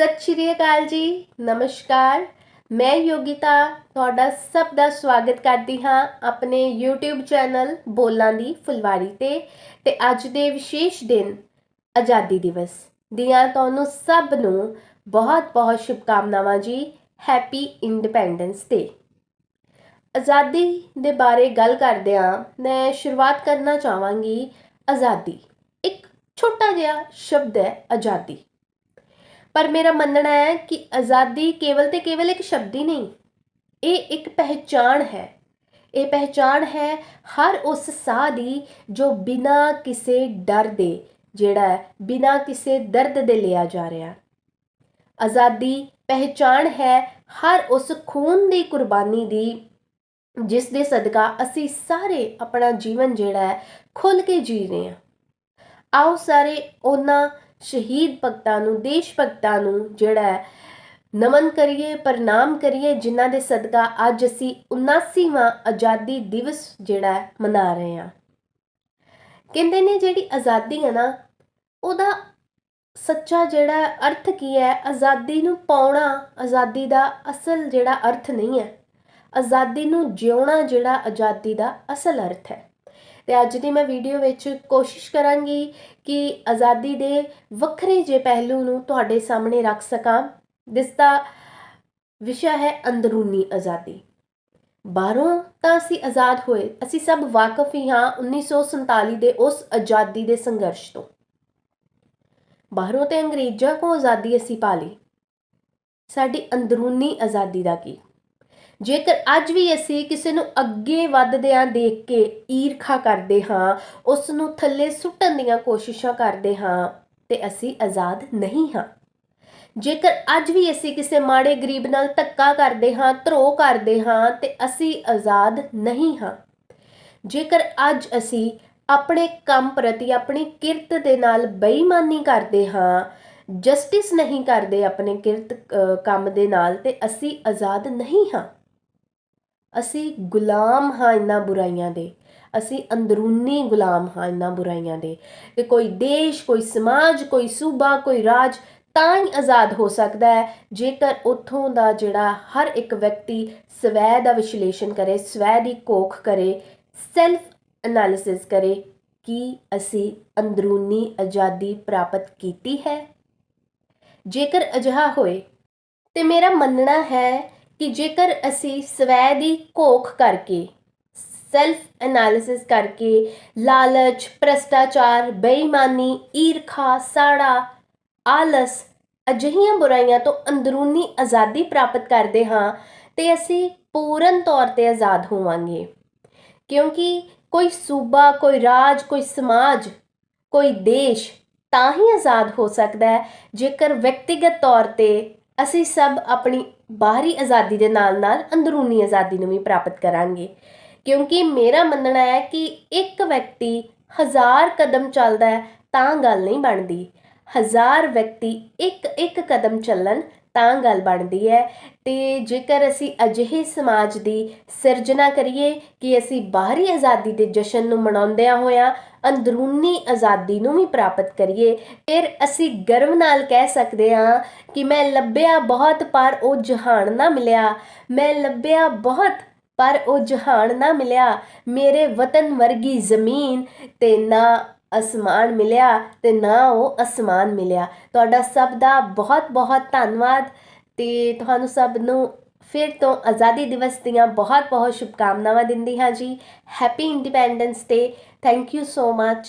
ਸਤਿ ਸ਼੍ਰੀ ਅਕਾਲ ਜੀ, ਨਮਸਕਾਰ। ਮੈਂ ਯੋਗਿਤਾ, ਤੁਹਾਡਾ ਸਭ ਦਾ ਸਵਾਗਤ ਕਰਦੀ ਹਾਂ ਆਪਣੇ YouTube ਚੈਨਲ ਬੋਲਾਂ ਦੀ ਫੁਲਵਾਰੀ ਤੇ ਤੇ ਅੱਜ ਦੇ ਵਿਸ਼ੇਸ਼ ਦਿਨ ਆਜ਼ਾਦੀ ਦਿਵਸ ਦੀਆਂ ਤੁਹਾਨੂੰ ਸਭ ਨੂੰ ਬਹੁਤ-ਬਹੁਤ ਸ਼ੁਭਕਾਮਨਾਵਾਂ ਜੀ ਹੈਪੀ ਇੰਡੀਪੈਂਡੈਂਸ ਡੇ ਆਜ਼ਾਦੀ ਦੇ ਬਾਰੇ ਗੱਲ ਕਰਦਿਆਂ ਮੈਂ ਸ਼ੁਰੂਆਤ ਕਰਨਾ ਚਾਹਾਂਗੀ ਆਜ਼ਾਦੀ। ਇੱਕ ਛੋਟਾ ਜਿਹਾ ਸ਼ਬਦ ਹੈ ਆਜ਼ਾਦੀ। ਪਰ ਮੇਰਾ ਮੰਨਣਾ ਹੈ ਕਿ ਆਜ਼ਾਦੀ ਕੇਵਲ ਤੇ ਕੇਵਲ ਇੱਕ ਸ਼ਬਦ ਹੀ ਨਹੀਂ, ਇਹ ਇੱਕ ਪਹਿਚਾਣ ਹੈ। ਇਹ ਪਹਿਚਾਣ ਹੈ ਹਰ ਉਸ ਸਾਹ ਦੀ ਜੋ ਬਿਨਾਂ ਕਿਸੇ ਡਰ ਦੇ, ਜਿਹੜਾ ਹੈ ਬਿਨਾਂ ਕਿਸੇ ਦਰਦ ਦੇ ਲਿਆ ਜਾ ਰਿਹਾ। ਆਜ਼ਾਦੀ ਪਹਿਚਾਣ ਹੈ ਹਰ ਉਸ ਖੂਨ ਦੀ ਕੁਰਬਾਨੀ ਦੀ, ਜਿਸ ਦੇ ਸਦਕਾ ਅਸੀਂ ਸਾਰੇ ਆਪਣਾ ਜੀਵਨ ਜਿਹੜਾ ਹੈ ਖੁੱਲ ਕੇ ਜੀ ਰਹੇ ਹਾਂ। ਆਓ ਸਾਰੇ ਉਹਨਾਂ ਸ਼ਹੀਦ ਭਗਤਾਂ ਨੂੰ, ਦੇਸ਼ ਭਗਤਾਂ ਨੂੰ ਜਿਹੜਾ ਨਮਨ ਕਰੀਏ, ਪ੍ਰਣਾਮ ਕਰੀਏ, ਜਿਨ੍ਹਾਂ ਦੇ ਸਦਕਾ ਅੱਜ ਅਸੀਂ 79ਵਾਂ ਆਜ਼ਾਦੀ ਦਿਵਸ ਜਿਹੜਾ ਮਨਾ ਰਹੇ ਹਾਂ। ਕਹਿੰਦੇ ਨੇ ਜਿਹੜੀ ਆਜ਼ਾਦੀ ਹੈ ਨਾ, ਉਹਦਾ ਸੱਚਾ ਜਿਹੜਾ ਅਰਥ ਕੀ ਹੈ? ਆਜ਼ਾਦੀ ਨੂੰ ਪਾਉਣਾ, ਆਜ਼ਾਦੀ ਦਾ ਅਸਲ ਜਿਹੜਾ ਅਰਥ ਨਹੀਂ ਹੈ। ਆਜ਼ਾਦੀ ਨੂੰ ਜਿਉਣਾ ਜਿਹੜਾ ਆਜ਼ਾਦੀ ਦਾ ਅਸਲ ਅਰਥ ਹੈ। ਤੇ ਅੱਜ ਦੀ ਮੈਂ ਵੀਡੀਓ ਵਿੱਚ ਕੋਸ਼ਿਸ਼ ਕਰਾਂਗੀ ਕਿ ਆਜ਼ਾਦੀ ਦੇ ਵੱਖਰੇ ਜੇ ਪਹਿਲੂ ਨੂੰ ਤੁਹਾਡੇ ਸਾਹਮਣੇ ਰੱਖ ਸਕਾਂ। ਜਿਸ ਦਾ ਵਿਸ਼ਾ ਹੈ ਅੰਦਰੂਨੀ ਆਜ਼ਾਦੀ। ਬਾਹਰੋਂ ਤਾਂ ਅਸੀਂ ਆਜ਼ਾਦ ਹੋਏ, ਅਸੀਂ ਸਭ ਵਾਕਿਫ ਹੀ ਹਾਂ 1947 ਦੇ ਉਸ ਆਜ਼ਾਦੀ ਦੇ ਸੰਘਰਸ਼ ਤੋਂ। ਬਾਹਰੋਂ ਤੇ ਅੰਗਰੇਜ਼ਾਂ ਕੋ ਆਜ਼ਾਦੀ ਅਸੀਂ ਪਾ ਲਈ। ਸਾਡੀ ਅੰਦਰੂਨੀ ਆਜ਼ਾਦੀ ਦਾ ਕੀ? ਜੇਕਰ ਅੱਜ ਵੀ ਅਸੀਂ ਕਿਸੇ ਨੂੰ ਅੱਗੇ ਵੱਧਦਿਆਂ ਦੇਖ ਕੇ ਈਰਖਾ ਕਰਦੇ ਹਾਂ ਉਸ ਨੂੰ ਥੱਲੇ ਸੁੱਟਣ ਦੀਆਂ ਕੋਸ਼ਿਸ਼ਾਂ ਕਰਦੇ ਹਾਂ, ਤੇ ਅਸੀਂ ਆਜ਼ਾਦ ਨਹੀਂ ਹਾਂ। ਜੇਕਰ ਅੱਜ ਵੀ ਅਸੀਂ ਕਿਸੇ ਮਾੜੇ ਗਰੀਬ ਨਾਲ ਧੱਕਾ ਕਰਦੇ ਹਾਂ ਧਰੋ ਕਰਦੇ ਹਾਂ, ਤੇ ਅਸੀਂ ਆਜ਼ਾਦ ਨਹੀਂ ਹਾਂ। ਜੇਕਰ ਅੱਜ ਅਸੀਂ ਆਪਣੇ ਕੰਮ ਪ੍ਰਤੀ ਆਪਣੀ ਕਿਰਤ ਦੇ ਨਾਲ ਬੇਈਮਾਨੀ ਕਰਦੇ ਹਾਂ, ਜਸਟਿਸ ਨਹੀਂ ਕਰਦੇ ਆਪਣੇ ਕਿਰਤ ਕੰਮ ਦੇ ਨਾਲ, ਤੇ ਅਸੀਂ ਆਜ਼ਾਦ ਨਹੀਂ ਹਾਂ। ਅਸੀਂ ਗੁਲਾਮ ਹਾਂ ਇਹਨਾਂ ਬੁਰਾਈਆਂ ਦੇ। ਅਸੀਂ ਅੰਦਰੂਨੀ ਗੁਲਾਮ ਹਾਂ ਇਹਨਾਂ ਬੁਰਾਈਆਂ ਦੇ। ਤੇ ਕੋਈ ਦੇਸ਼, ਕੋਈ ਸਮਾਜ, ਕੋਈ ਸੂਬਾ, ਕੋਈ ਰਾਜ ਤਾਂ ਹੀ ਆਜ਼ਾਦ ਹੋ ਸਕਦਾ ਹੈ, ਜੇਕਰ ਉੱਥੋਂ ਦਾ ਜਿਹੜਾ ਹਰ ਇੱਕ ਵਿਅਕਤੀ ਸਵੈ ਦਾ ਵਿਸ਼ਲੇਸ਼ਣ ਕਰੇ, ਸਵੈ ਦੀ ਕੋਖ ਕਰੇ ਸੈਲਫ ਐਨਾਲਿਸਿਸ ਕਰੇ ਕਿ ਅਸੀਂ ਅੰਦਰੂਨੀ ਆਜ਼ਾਦੀ ਪ੍ਰਾਪਤ ਕੀਤੀ ਹੈ। ਜੇਕਰ ਅਜਿਹਾ ਹੋਏ ਤੇ ਮੇਰਾ ਮੰਨਣਾ ਹੈ ਕਿ ਜੇਕਰ ਅਸੀਂ ਸਵੈ ਦੀ ਕੋਖ ਕਰਕੇ ਸੈਲਫ ਐਨਾਲਿਸਿਸ ਕਰਕੇ, ਲਾਲਚ, ਭ੍ਰਸ਼ਟਾਚਾਰ, ਬੇਈਮਾਨੀ, ਈਰਖਾ, ਸਾੜਾ, ਆਲਸ, ਅਜਿਹੀਆਂ ਬੁਰਾਈਆਂ ਤੋਂ ਅੰਦਰੂਨੀ ਆਜ਼ਾਦੀ ਪ੍ਰਾਪਤ ਕਰਦੇ ਹਾਂ, ਤੇ ਅਸੀਂ ਪੂਰਨ ਤੌਰ ਤੇ ਆਜ਼ਾਦ ਹੋਵਾਂਗੇ। ਕਿਉਂਕਿ ਕੋਈ ਸੂਬਾ, ਕੋਈ ਰਾਜ, ਕੋਈ ਸਮਾਜ, ਕੋਈ ਦੇਸ਼ ਤਾਂ ਹੀ ਆਜ਼ਾਦ ਹੋ ਸਕਦਾ ਹੈ ਜੇਕਰ ਵਿਅਕਤੀਗਤ ਤੌਰ ਤੇ ਅਸੀਂ ਸਭ ਆਪਣੀ ਬਾਹਰੀ ਆਜ਼ਾਦੀ ਦੇ ਨਾਲ-ਨਾਲ ਅੰਦਰੂਨੀ ਆਜ਼ਾਦੀ ਨੂੰ ਵੀ ਪ੍ਰਾਪਤ ਕਰਾਂਗੇ। ਕਿਉਂਕਿ ਮੇਰਾ ਮੰਨਣਾ ਹੈ ਕਿ ਇੱਕ ਵਿਅਕਤੀ ਹਜ਼ਾਰ ਕਦਮ ਚੱਲਦਾ ਹੈ, ਤਾਂ ਗੱਲ ਨਹੀਂ ਬਣਦੀ। ਹਜ਼ਾਰ ਵਿਅਕਤੀ ਇੱਕ ਇੱਕ ਕਦਮ ਚੱਲਣ ਤਾਂ ਗੱਲ ਬਣਦੀ ਹੈ। ਤੇ ਜੇਕਰ ਅਸੀਂ ਅਜਿਹੇ ਸਮਾਜ ਦੀ ਸਿਰਜਣਾ ਕਰੀਏ ਕਿ ਅਸੀਂ ਬਾਹਰੀ ਆਜ਼ਾਦੀ ਦੇ ਜਸ਼ਨ ਨੂੰ ਮਨਾਉਂਦਿਆਂ ਹੋਇਆਂ ਅੰਦਰੂਨੀ ਆਜ਼ਾਦੀ ਨੂੰ ਵੀ ਪ੍ਰਾਪਤ ਕਰੀਏ, ਫਿਰ ਅਸੀਂ ਗਰਵ ਨਾਲ ਕਹਿ ਸਕਦੇ ਹਾਂ ਕਿ ਮੈਂ ਲੱਭਿਆ ਬਹੁਤ ਪਰ ਉਹ ਜਹਾਨ ਨਾ ਮਿਲਿਆ। ਮੈਂ ਲੱਭਿਆ ਬਹੁਤ ਪਰ ਉਹ ਜਹਾਨ ਨਾ ਮਿਲਿਆ। ਮੇਰੇ ਵਤਨ ਵਰਗੀ ਜ਼ਮੀਨ ਤੇ ਨਾ ਅਸਮਾਨ ਮਿਲਿਆ ਤੇ ਨਾ ਉਹ ਅਸਮਾਨ ਮਿਲਿਆ। ਤੁਹਾਡਾ ਸਭ ਦਾ ਬਹੁਤ ਬਹੁਤ ਧੰਨਵਾਦ ਤੇ ਤੁਹਾਨੂੰ ਸਭ ਨੂੰ ਫਿਰ ਤੋਂ ਆਜ਼ਾਦੀ ਦਿਵਸ ਦੀਆਂ ਬਹੁਤ ਬਹੁਤ ਸ਼ੁਭਕਾਮਨਾਵਾਂ ਦਿੰਦੀ ਹਾਂ ਜੀ। Happy independence day thank you so much